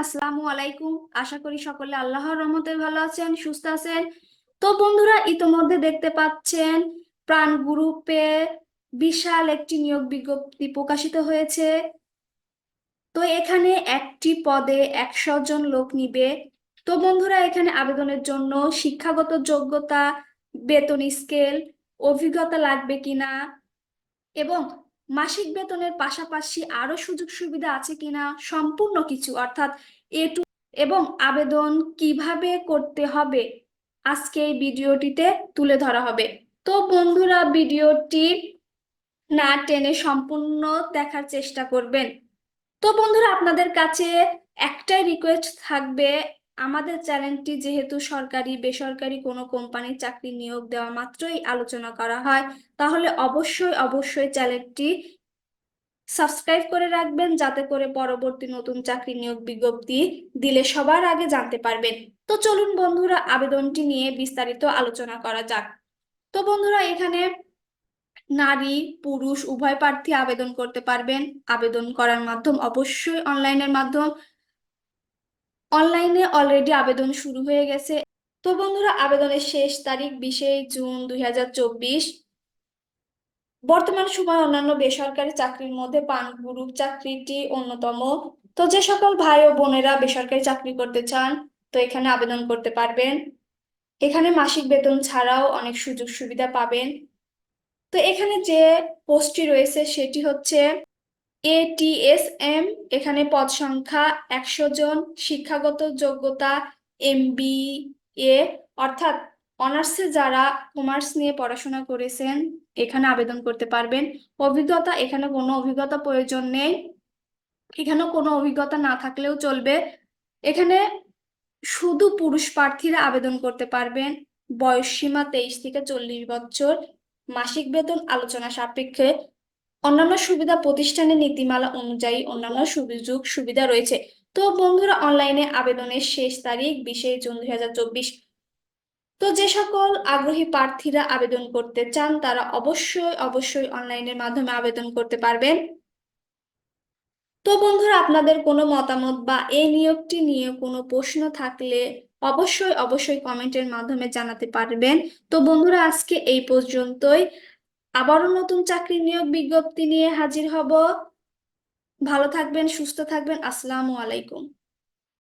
আসসালামু আলাইকুম। আশা করি সকলে আল্লাহর রহমতে ভালো আছেন, সুস্থ আছেন। তো বন্ধুরা, ইতোমধ্যে দেখতে পাচ্ছেন প্রাণ গ্রুপে বিশাল একটি নিয়োগ বিজ্ঞপ্তি প্রকাশিত হয়েছে। তো এখানে একটি পদে একশো জন লোক নিবে। তো বন্ধুরা, এখানে আবেদনের জন্য শিক্ষাগত যোগ্যতা, বেতন স্কেল, অভিজ্ঞতা লাগবে কিনা এবং মাসিক বেতনের পাশাপাশি আরও সুযোগ সুবিধা আছে কিনা সম্পূর্ণ কিছু, অর্থাৎ এ টু এবং আবেদন কীভাবে করতে হবে আজকে এই ভিডিওটিতে তুলে ধরা হবে। তো বন্ধুরা, ভিডিওটি না টেনে সম্পূর্ণ দেখার চেষ্টা করবেন। তো বন্ধুরা, আপনাদের কাছে একটাই রিকোয়েস্ট থাকবে আমাদের চ্যানেলটি যেহেতু সরকারি, বেসরকারি কোনো কোম্পানির চাকরি নিয়োগ দেওয়া মাত্রই আলোচনা করা হয়, তাহলে অবশ্যই অবশ্যই চ্যানেলটি সাবস্ক্রাইব করে রাখবেন, যাতে করে পরবর্তী নতুন চাকরি নিয়োগ বিজ্ঞপ্তি দিলে সবার আগে জানতে পারবেন। তো চলুন বন্ধুরা, আবেদনটি নিয়ে বিস্তারিত আলোচনা করা যাক। তো বন্ধুরা, এখানে নারী, পুরুষ উভয় প্রার্থী আবেদন করতে পারবেন। আবেদন করার মাধ্যম অবশ্যই অনলাইনের মাধ্যম। অনলাইনে অলরেডি আবেদন শুরু হয়ে গেছে। তো বন্ধুরা, আবেদনের শেষ তারিখ বিশে জুন দুই বর্তমান সময় অন্যান্য বেসরকারি চাকরির মধ্যে পান গ্রুপ চাকরিটি অন্যতম। তো যে সকল ভাই ও বোনেরা বেসরকারি চাকরি করতে চান, তো এখানে আবেদন করতে পারবেন। এখানে মাসিক বেতন ছাড়াও অনেক সুযোগ সুবিধা পাবেন। তো এখানে যে পোস্টটি রয়েছে, সেটি হচ্ছে এটিএসএম এখানে পদ সংখ্যা একশো জন, শিক্ষাগত যোগ্যতা এমবিএ অর্থাৎ অনার্সে যারা কমার্স নিয়ে পড়াশোনা করেছেন, এখানে আবেদন করতে পারবেন। অভিজ্ঞতা, এখানে কোনো অভিজ্ঞতা প্রয়োজন নেই। এখানে কোনো অভিজ্ঞতা না থাকলেও চলবে। এখানে শুধু পুরুষ প্রার্থীরা আবেদন করতে পারবেন। বয়স সীমা তেইশ থেকে চল্লিশ বছর। মাসিক বেতন আলোচনা সাপেক্ষে অন্যান্য সুবিধা প্রতিষ্ঠানের নীতিমালা অনুযায়ী অন্যান্য সুযোগ সুবিধা রয়েছে। তো বন্ধুরা অনলাইনে আবেদনের শেষ তারিখ বিশে জুন দুই হাজার চব্বিশ। তো যে সকল আগ্রহী প্রার্থীরা আবেদন করতে চান, তারা অবশ্যই অবশ্যই অনলাইনের মাধ্যমে আবেদন করতে পারবেন। তো বন্ধুরা, আপনাদের কোনো মতামত বা এই নিয়োগটি নিয়ে কোনো প্রশ্ন থাকলে অবশ্যই অবশ্যই কমেন্টের মাধ্যমে জানাতে পারবেন। তো বন্ধুরা, আজকে এই পর্যন্তই। আবারও নতুন চাকরি নিয়োগ বিজ্ঞপ্তি নিয়ে হাজির হব। ভালো থাকবেন সুস্থ থাকবেন। আসসালামু আলাইকুম।